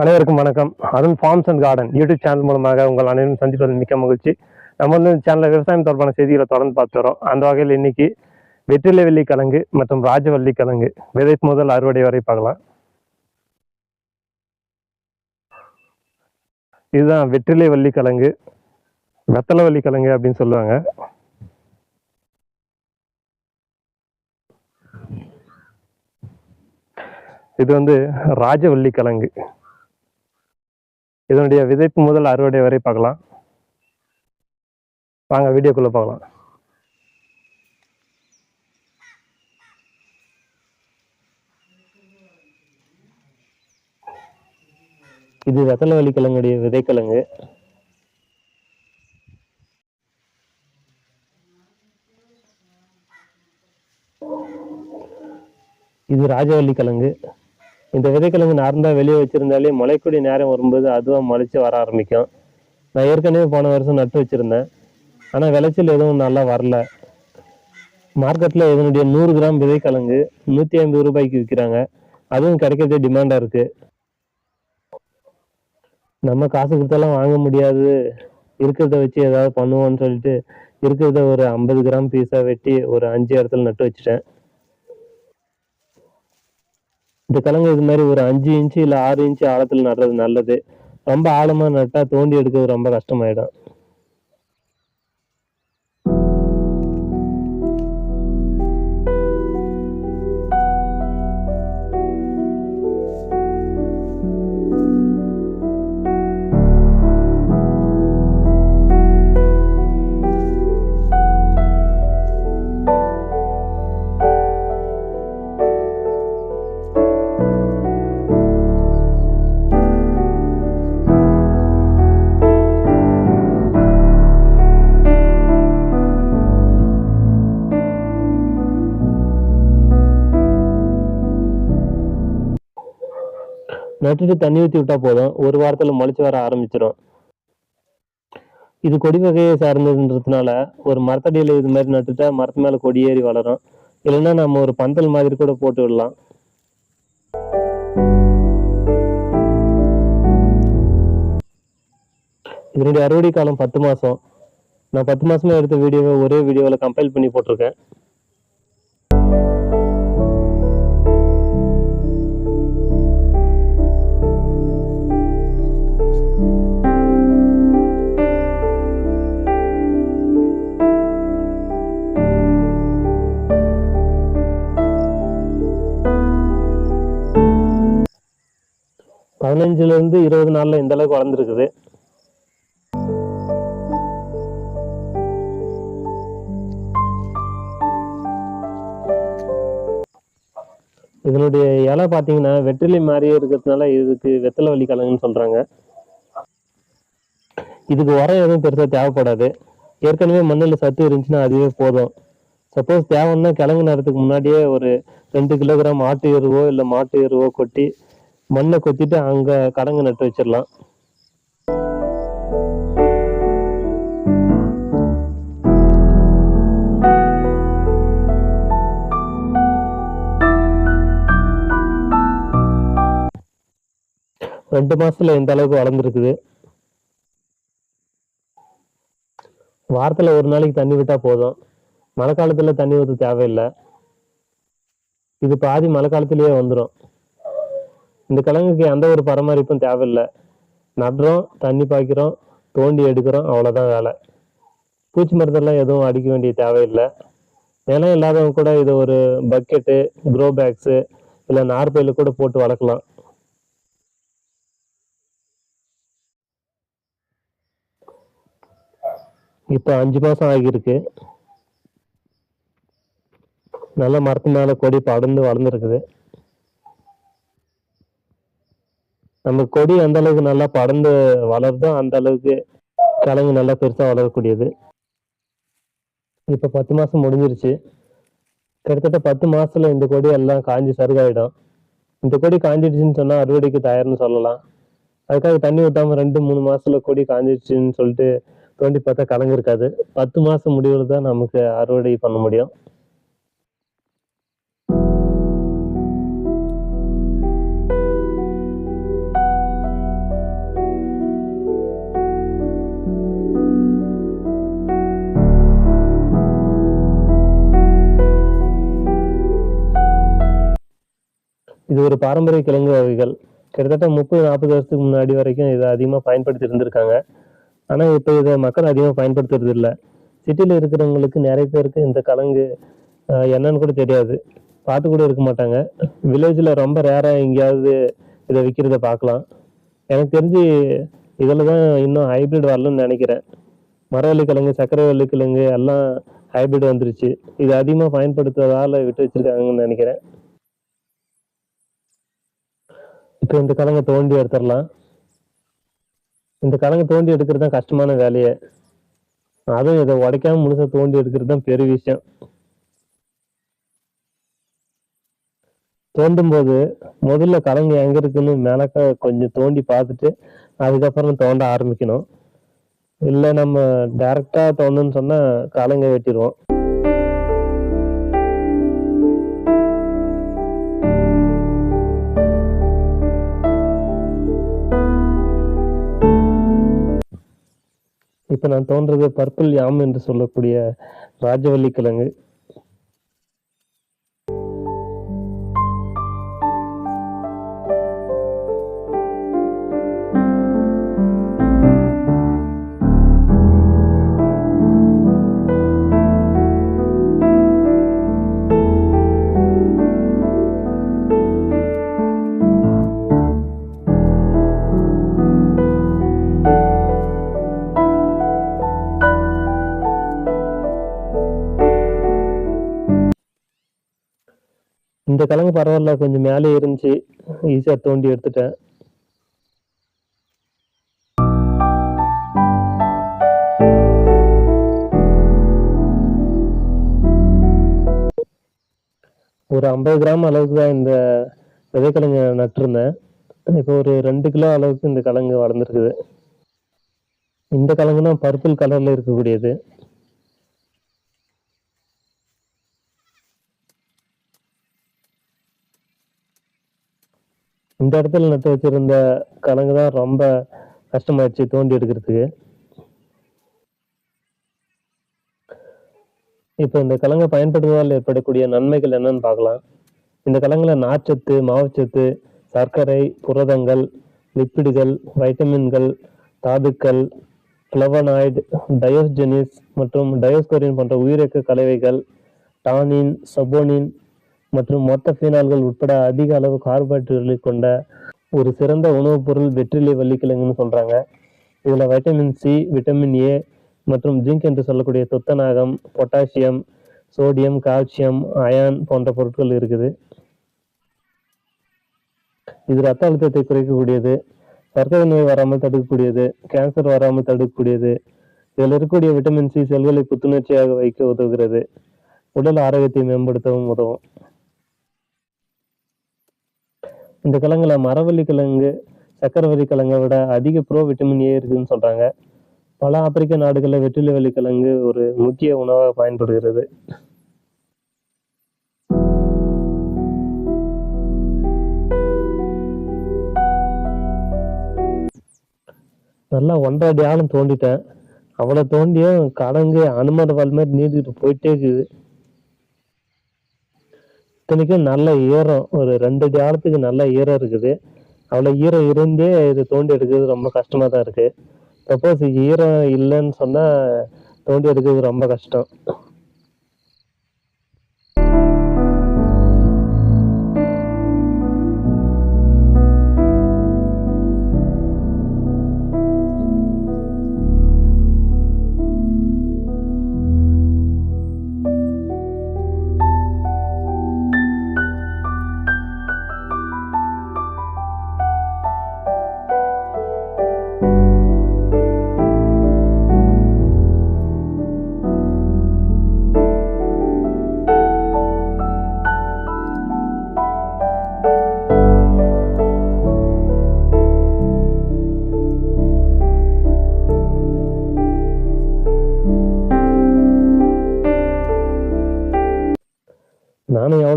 அனைவருக்கும் வணக்கம். Arun farms and garden YouTube channel மூலமாக உங்கள் அனைவரும் சந்திப்பதில் மிக்க மகிழ்ச்சி. நம்ம வந்து இந்த சேனலில் விவசாயம் தொடர்பான செய்திகளை தொடர்ந்து பார்த்து வரோம். அந்த வகையில் இன்னைக்கு வெற்றிலை வெள்ளி கிழங்கு மற்றும் ராஜவள்ளி கிழங்கு விதை முதல் அறுவடை வரை பார்க்கலாம். இதுதான் வெற்றிலை வள்ளி கிழங்கு வெத்தலை வள்ளி கிழங்கு அப்படின்னு சொல்லுவாங்க. இது வந்து ராஜவள்ளி கிழங்கு இதனுடைய விதைப்பு முதல் அறுவடை வரை பார்க்கலாம். வாங்க வீடியோக்குள்ள பார்க்கலாம். இது வெத்தலைவள்ளி கிழங்குடைய விதைக்கிழங்கு. இது ராஜவள்ளி கிழங்கு. இந்த விதைக்கிழங்கு நார்ந்தா வெளியே வச்சிருந்தாலே முளைக்கூடிய நேரம் வரும்போது அதுவாக முளைச்சி வர ஆரம்பிக்கும். நான் ஏற்கனவே போன வருஷம் நட்டு வச்சுருந்தேன். ஆனால் விளைச்சல் எதுவும் நல்லா வரல. மார்க்கெட்டில் இதனுடைய நூறு கிராம் விதைக்கிழங்கு நூற்றி ஐம்பது ரூபாய்க்கு விற்கிறாங்க அதுவும் கிடைக்கிறதே டிமாண்டாக இருக்குது நம்ம காசு கொடுத்தாலாம் வாங்க முடியாது. இருக்கிறத வச்சு ஏதாவது பண்ணுவோம்னு சொல்லிட்டு இருக்கிறத ஒரு ஐம்பது கிராம் பீஸாக வெட்டி ஒரு அஞ்சு இடத்துல நட்டு வச்சுட்டேன். இந்த கிழங்கு இது மாதிரி ஒரு அஞ்சு இன்ச்சு இல்ல ஆறு இன்ச்சு ஆழத்துல நடுறது நல்லது. ரொம்ப ஆழமா நட்டா தோண்டி எடுக்கிறது ரொம்ப கஷ்டமாயிடும். நட்டுட்டு தண்ணி ஊற்றி விட்டா போதும். ஒரு வாரத்தில் முளைச்சி வர ஆரம்பிச்சிடும் இது கொடி வகையை சார்ந்ததுன்றதுனால ஒரு மரத்தடியில் இது மாதிரி நட்டுட்டா மரத்து மேலே கொடி ஏறி வளரும். இல்லைன்னா நம்ம ஒரு பந்தல் மாதிரி கூட போட்டு விடலாம். இதனுடைய அறுவடை காலம் பத்து மாதம் நான் பத்து மாசமா எடுத்த வீடியோவை ஒரே வீடியோவில் கம்பைல் பண்ணி போட்டிருக்கேன். பதினஞ்சுலேருந்து இருபது நாளில் இந்த அளவுக்கு வளர்ந்துருக்குது. இதனுடைய இலை பார்த்தீங்கன்னா வெற்றிலை மாதிரியே இருக்கிறதுனால இதுக்கு வெத்தலை வலி கிழங்குன்னு சொல்கிறாங்க இதுக்கு உரம் எதுவும் பெருசாக தேவைப்படாது. ஏற்கனவே மண்ணில் சத்து இருந்துச்சுன்னா அதுவே போதும். சப்போஸ் தேவைன்னா கிழங்கு நேரத்துக்கு முன்னாடியே ஒரு ரெண்டு கிலோகிராம் ஆட்டு எருவோ இல்லை மாட்டு எருவோ கொட்டி மண்ணை கொத்திட்டு அங்க கடங்கு நட்டு வச்சிடலாம். ரெண்டு மாசத்துல எந்த அளவுக்கு வளர்ந்துருக்குது. வாரத்துல ஒரு நாளைக்கு தண்ணி விட்டா போதும். மழை காலத்துல தண்ணி ஊற்ற தேவையில்லை. இது பாதி மழை காலத்திலேயே வந்துடும் இந்த கிழங்குக்கு எந்த ஒரு பராமரிப்பும் தேவையில்லை. நடுறோம் தண்ணி பாய்க்கிறோம் தோண்டி எடுக்கிறோம் அவ்வளோதான் வேலை. பூச்சி மருந்தெல்லாம் எதுவும் அடிக்க வேண்டிய தேவையில்லை. நிலம் இல்லாதவங்க கூட இது ஒரு பக்கெட்டு க்ரோ பேக்ஸு இல்லை நார்பையில் கூட போட்டு வளர்க்கலாம். இப்போ அஞ்சு மாதம் ஆகியிருக்கு. நல்ல மரத்து மேலே கொடி படர்ந்து வளர்ந்துருக்குது. நம்ம கொடி எந்த அளவுக்கு நல்லா படர்ந்து வளருதோ அந்த அளவுக்கு கிழங்கு நல்லா பெருசாக வளரக்கூடியது. இப்போ பத்து மாதம் முடிஞ்சிருச்சு. கிட்டத்தட்ட பத்து மாசத்துல இந்த கொடி எல்லாம் காஞ்சி சருகாயிடும். இந்த கொடி காஞ்சிடுச்சுன்னு சொன்னா அறுவடைக்கு தயார்னு சொல்லலாம். அதுக்காக தண்ணி ஊத்தாம ரெண்டு மூணு மாசத்துல கொடி காஞ்சிடுச்சுன்னு சொல்லிட்டு தோண்டி பார்த்தா கிழங்கு இருக்காது பத்து மாசம் முடிவுல தான் நமக்கு அறுவடை பண்ண முடியும். இது ஒரு பாரம்பரிய கிழங்கு வகைகள். கிட்டத்தட்ட முப்பது நாற்பது வருஷத்துக்கு முன்னாடி வரைக்கும் இதை அதிகமாக பயன்படுத்தி இருந்திருக்காங்க. ஆனால் இப்போ இதை மக்கள் அதிகமாக பயன்படுத்துறது இல்லை. சிட்டியில் இருக்கிறவங்களுக்கு நிறைய பேருக்கு இந்த கிழங்கு என்னன்னு கூட தெரியாது. பார்த்து கூட இருக்க மாட்டாங்க. வில்லேஜில் ரொம்ப ரேராக எங்கேயாவது இதை விற்கிறத பார்க்கலாம். எனக்கு தெரிஞ்சு இதில் தான் இன்னும் ஹைபிரிட் வரலன்னு நினைக்கிறேன். மரவள்ளி கிழங்கு சர்க்கரைவள்ளி கிழங்கு எல்லாம் ஹைபிரிட் வந்துருச்சு. இது அதிகமாக பயன்படுத்துறதால விட்டு வச்சிருக்காங்கன்னு நினைக்கிறேன். இப்போ இந்த கலங்க தோண்டி எடுத்துடலாம். இந்த கலங்க தோண்டி எடுக்கிறது தான் கஷ்டமான வேலையை. அதுவும் இதை உடைக்காம முழுசா தோண்டி எடுக்கிறது தான் பெரிய விஷயம். தோண்டும் போது முதல்ல கிழங்கு எங்க இருக்குன்னு மேலக்க கொஞ்சம் தோண்டி பார்த்துட்டு அதுக்கப்புறம் தோண்ட ஆரம்பிக்கணும். இல்லை நம்ம டைரக்டா தோண்டணும்னு சொன்னா கிழங்க வெட்டிடுவோம். இப்போ நான் தோன்றது பர்பிள் யாம் என்று சொல்லக்கூடிய ராஜவள்ளி கிழங்கு கிழங்கு பரவாயில்ல கொஞ்சம் மேலே இருந்துச்சு ஈஸியாக தோண்டி எடுத்துட்டேன். ஒரு ஐம்பது கிராம் அளவுக்கு தான் இந்த விதைக்கிழங்கு நட்டிருந்தேன். இப்போ ஒரு ரெண்டு கிலோ அளவுக்கு இந்த கிழங்கு வளர்ந்துருக்குது. இந்த கிழங்குனா பர்பிள் கலரில் இருக்கக்கூடியது. இந்த இடத்துல நட்டு வச்சிருந்த கிழங்கு தான் ரொம்ப கஷ்டமாயிடுச்சு தோண்டி எடுக்கிறதுக்கு. இப்போ இந்த கலங்கை பயன்படுத்துவதால் ஏற்படக்கூடிய நன்மைகள் என்னன்னு பார்க்கலாம். இந்த கலங்கில் நார்ச்சத்து மாவுச்சத்து சர்க்கரை புரதங்கள் லிப்பிடுகள் வைட்டமின்கள் தாதுக்கள் ஃப்ளவனாய்டு டயோஸ்ஜெனிஸ் மற்றும் டயோஸ்கோரின் போன்ற உயிரக்க கலவைகள் டானின் சபோனின் மற்றும் மொத்த ஃபீனால்கள் உட்பட அதிக அளவு கார்போஹைட்ரேட்டுகளை கொண்ட ஒரு சிறந்த உணவுப் பொருள் வெற்றிலை வள்ளிக்கிழங்குன்னு சொல்கிறாங்க இதில் வைட்டமின் சி விட்டமின் ஏ மற்றும் ஜிங்க் என்று சொல்லக்கூடிய துத்தநாகம் பொட்டாசியம் சோடியம் கால்சியம் அயான் போன்ற பொருட்கள் இருக்குது. இது ரத்த அழுத்தத்தை குறைக்கக்கூடியது சர்க்கரை நோய் வராமல் தடுக்கக்கூடியது கேன்சர் வராமல் தடுக்கக்கூடியது. இதில் இருக்கக்கூடிய விட்டமின் சி செல்களை புத்துணர்ச்சியாக வைக்க உதவுகிறது. உடல் ஆரோக்கியத்தை மேம்படுத்தவும் உதவும். இந்த கிழங்குல மரவள்ளி கிழங்கு சக்கரவள்ளி கிழங்கை விட அதிக ப்ரோ விட்டமின் ஏ இருக்குன்னு சொல்றாங்க. பல ஆப்பிரிக்க நாடுகளில் வெற்றிலை வள்ளி கிழங்கு ஒரு முக்கிய உணவாக பயன்படுகிறது. நல்லா ஒன்றரை அடி தோண்டிட்டேன். அவ்வளோ தோண்டியும் கடங்கு அனுமதி வால் மாதிரி நீட்டிட்டு போயிட்டே இருக்குது. இத்தனைக்கும் நல்ல ஈரம் ஒரு ரெண்டு அடி ஆழத்துக்கு நல்ல ஈரம் இருக்குது. அவ்வளோ ஈரம் இருந்தே இது தோண்டி எடுக்கிறது ரொம்ப கஷ்டமாக தான் இருக்குது சப்போஸ் ஈரம் இல்லைன்னு சொன்னால் தோண்டி எடுக்கிறது ரொம்ப கஷ்டம்.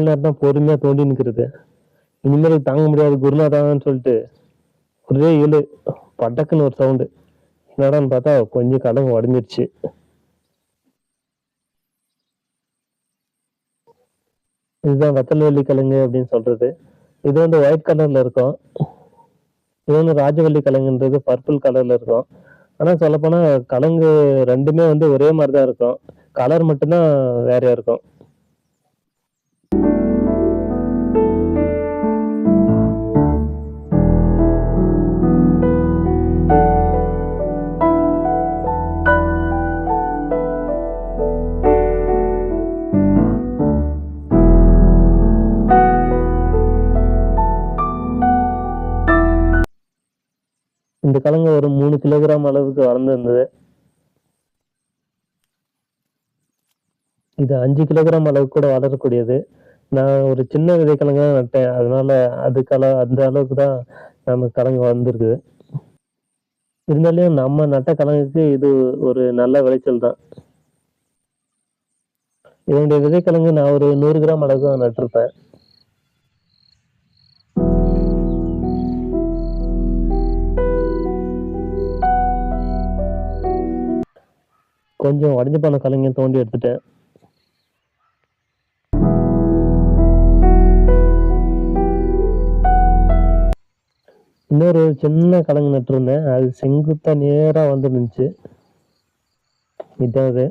நேரம் தான் பொறுமையாக தோண்டி நிற்கிறது இனிமேல் தாங்க முடியாது குருநாதான்னு சொல்லிட்டு. ஒரே இழு பட்டக்குன்னு ஒரு சவுண்டு என்னடான்னு பார்த்தா கொஞ்சம் கடவுள் உடஞ்சிருச்சு. இதுதான் வத்தல் வெள்ளி கிழங்கு அப்படின்னு சொல்றது. இது வந்து ஒயிட் கலர்ல இருக்கும். இது வந்து ராஜவள்ளி கிழங்குன்றது பர்பிள் கலர்ல இருக்கும். ஆனா சொல்லப்போனா கிழங்கு ரெண்டுமே வந்து ஒரே மாதிரி தான் இருக்கும். கலர் மட்டும்தான் வேறையா இருக்கும். இந்த கிழங்கு ஒரு மூணு கிலோகிராம் அளவுக்கு வளர்ந்துருந்தது. இது அஞ்சு கிலோகிராம் அளவுக்கு கூட வளரக்கூடியது. நான் ஒரு சின்ன விதைக்கிழங்கு தான் நட்டேன். அதனால அதுக்கெல்லாம் அந்த அளவுக்கு தான் நமக்கு கிழங்கு வந்திருக்குது இருந்தாலும் நம்ம நட்ட கிழங்குக்கு இது ஒரு நல்ல விளைச்சல் தான். இதனுடைய விதைக்கிழங்கு நான் ஒரு நூறு கிராம் அளவுக்கு நட்டிருப்பேன். கொஞ்சம் உடஞ்சி போன கலைஞன் தோண்டி எடுத்துட்டேன். இன்னொரு சின்ன கலங்கு நட்டுருந்தேன். அது செங்குத்தா நேரா வந்து இதாவது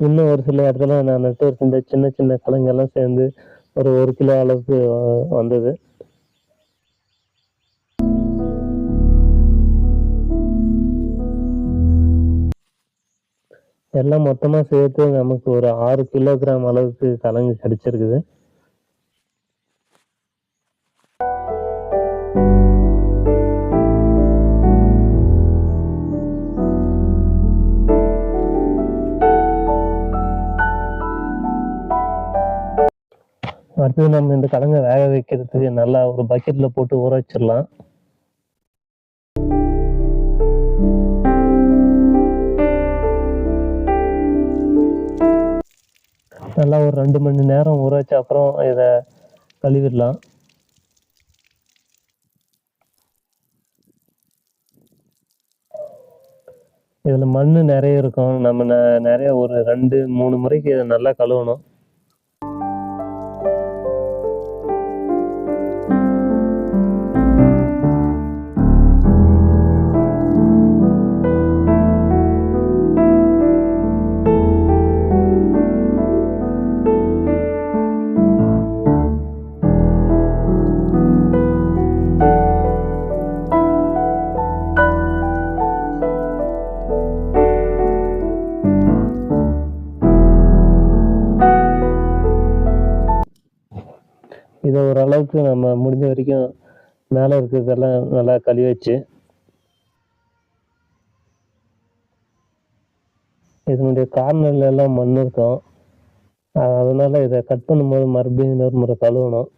இன்னும் ஒரு சில இடத்துல நான் நட்டு வச்சிருந்த சின்ன சின்ன கலங்கெல்லாம் சேர்ந்து ஒரு ஒரு கிலோ அளவுக்கு வந்தது. எல்லாம் மொத்தமாக சேர்த்து நமக்கு ஒரு ஆறு கிலோகிராம் அளவுக்கு கலங்கு கிடைச்சிருக்குது. அடுத்தது நம்ம இந்த கலங்கை வேக வைக்கிறதுக்கு நல்லா ஒரு பக்கெட்டில் போட்டு ஊற வச்சிடலாம். நல்லா ஒரு ரெண்டு மணி நேரம் ஊற வச்ச அப்புறம் இதை கழுவிடலாம். இதில் மண் நிறைய இருக்கும். நம்ம நிறைய ஒரு ரெண்டு மூணு முறைக்கு இதை நல்லா கழுவணும். இதை ஓரளவுக்கு நம்ம முடிஞ்ச வரைக்கும் மேலே இருக்கிறதெல்லாம் நல்லா கழுவி வச்சு இதனுடைய கார்னர்ல எல்லாம் மண் இருக்கும். அதனால் இதை கட் பண்ணும்போது மறுபடியும் இன்னொரு முறை கழுவணும்.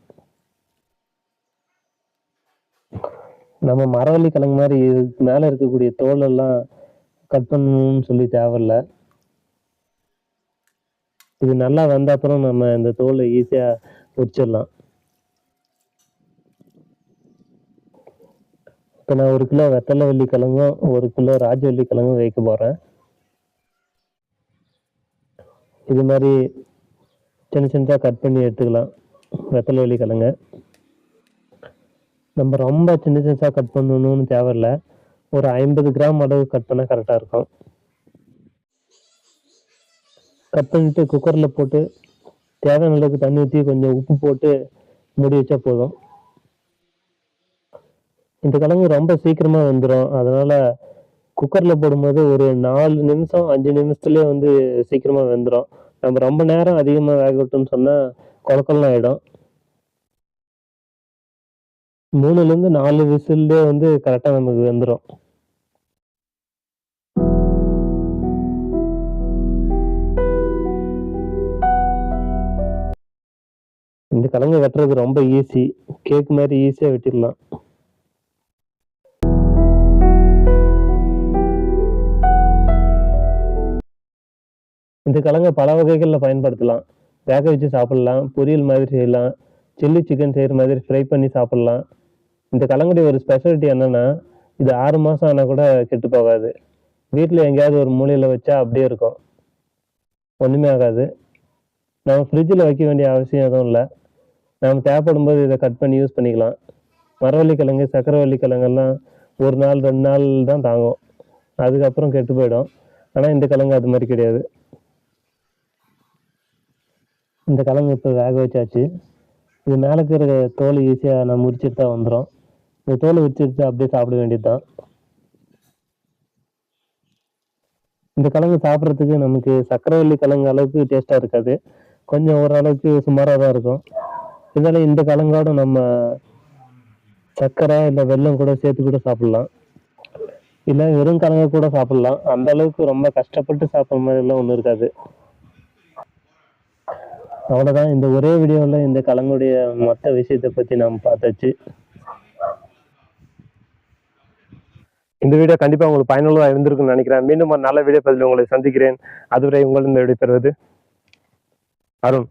நம்ம மரவள்ளி கிழங்கு மாதிரி இதுக்கு மேலே இருக்கக்கூடிய தோலெல்லாம் கட் பண்ணணும்னு சொல்லி தேவையில்ல. இது நல்லா வந்த அப்புறம் நம்ம இந்த தோலை ஈஸியாக உரிச்சிடலாம். இப்போ நான் ஒரு கிலோ வெத்தலை வெள்ளிக்கிழங்கும் கிழங்கும் ஒரு கிலோ ராஜவள்ளி கிழங்கும் வைக்க போகிறேன் இது மாதிரி சின்ன சின்னதாக கட் பண்ணி எடுத்துக்கலாம். வெத்தலை வள்ளி நம்ம ரொம்ப சின்ன சின்னதாக கட் பண்ணணும்னு தேவையில்ல. ஒரு ஐம்பது கிராம் அளவு கட் பண்ணால் கரெக்டாக இருக்கும். கட் பண்ணிட்டு குக்கரில் போட்டு தேவையான அளவுக்கு தண்ணி ஊற்றி கொஞ்சம் உப்பு போட்டு மூடி வச்சா போதும். இந்த கிழங்கு ரொம்ப சீக்கிரமா வந்துடும் அதனால குக்கர்ல போடும்போது ஒரு நாலு நிமிஷம் அஞ்சு நிமிஷத்துலயே வந்து சீக்கிரமா வெந்துடும் நம்ம ரொம்ப நேரம் அதிகமா வேக விட்டோம்னு சொன்னா கொலக்கொல்லாம் ஆயிடும். மூணுல இருந்து நாலு விசில்லே வந்து கரெக்டா நமக்கு வெந்துடும் இந்த கிழங்கு வெட்டுறது ரொம்ப ஈஸி கேக் மாதிரி ஈஸியா வெட்டிடலாம். இந்த கிழங்கை பல வகைகளில் பயன்படுத்தலாம். வேக வச்சு சாப்பிடலாம் பொரியல் மாதிரி செய்யலாம் சில்லி சிக்கன் செய்கிற மாதிரி ஃப்ரை பண்ணி சாப்பிடலாம். இந்த கிழங்குடைய ஒரு ஸ்பெஷாலிட்டி என்னென்னா இது ஆறு மாதம் ஆனால் கூட கெட்டு போகாது. வீட்டில் எங்கேயாவது ஒரு மூலையில் வச்சா அப்படியே இருக்கும். ஒன்றுமே ஆகாது. நம்ம ஃப்ரிட்ஜில் வைக்க வேண்டிய அவசியம் எதுவும் இல்லை. நம்ம தேவைப்படும் போது இதை கட் பண்ணி யூஸ் பண்ணிக்கலாம். மரவள்ளி கிழங்கு சக்கரவள்ளி கிழங்கெல்லாம் ஒரு நாள் ரெண்டு நாள் தான் தாங்கும். அதுக்கப்புறம் கெட்டு போயிடும். ஆனால் இந்த கிழங்கு அது மாதிரி கிடையாது. இந்த கிழங்கு இப்போ வேக வச்சாச்சு. இது மேலே இருக்கிற தோல் ஈஸியாக நம்ம உரிச்சிட்டு தான் வந்துடும் இந்த தோலை உரிச்சிட்டு அப்படியே சாப்பிட வேண்டியது தான் இந்த கிழங்கு சாப்பிட்றதுக்கு நமக்கு சக்கரவள்ளி கிழங்கு அளவுக்கு டேஸ்ட்டாக இருக்காது. கொஞ்சம் ஓரளவுக்கு சுமாராக தான் இருக்கும். இதனால் இந்த கிழங்கோட நம்ம சர்க்கரை இல்லை வெல்லம் கூட சேர்த்து கூட சாப்பிட்லாம். இல்லை வெறும் கிழங்கு கூட சாப்பிட்லாம். அந்த அளவுக்கு ரொம்ப கஷ்டப்பட்டு சாப்பிட்ற மாதிரிலாம் ஒன்றும் இருக்காது. அவ்வளோதான் இந்த ஒரே வீடியோவில் இந்த கலங்குடைய மொத்த விஷயத்தை பற்றி நாம் பார்த்தாச்சு. இந்த வீடியோ கண்டிப்பாக உங்களுக்கு பயனுள்ளதாக இருந்திருக்குன்னு நினைக்கிறேன். மீண்டும் ஒரு நல்ல வீடியோ பதில் உங்களை சந்திக்கிறேன். அதுவரை உங்களிடம் விடைபெறுவது அருண்.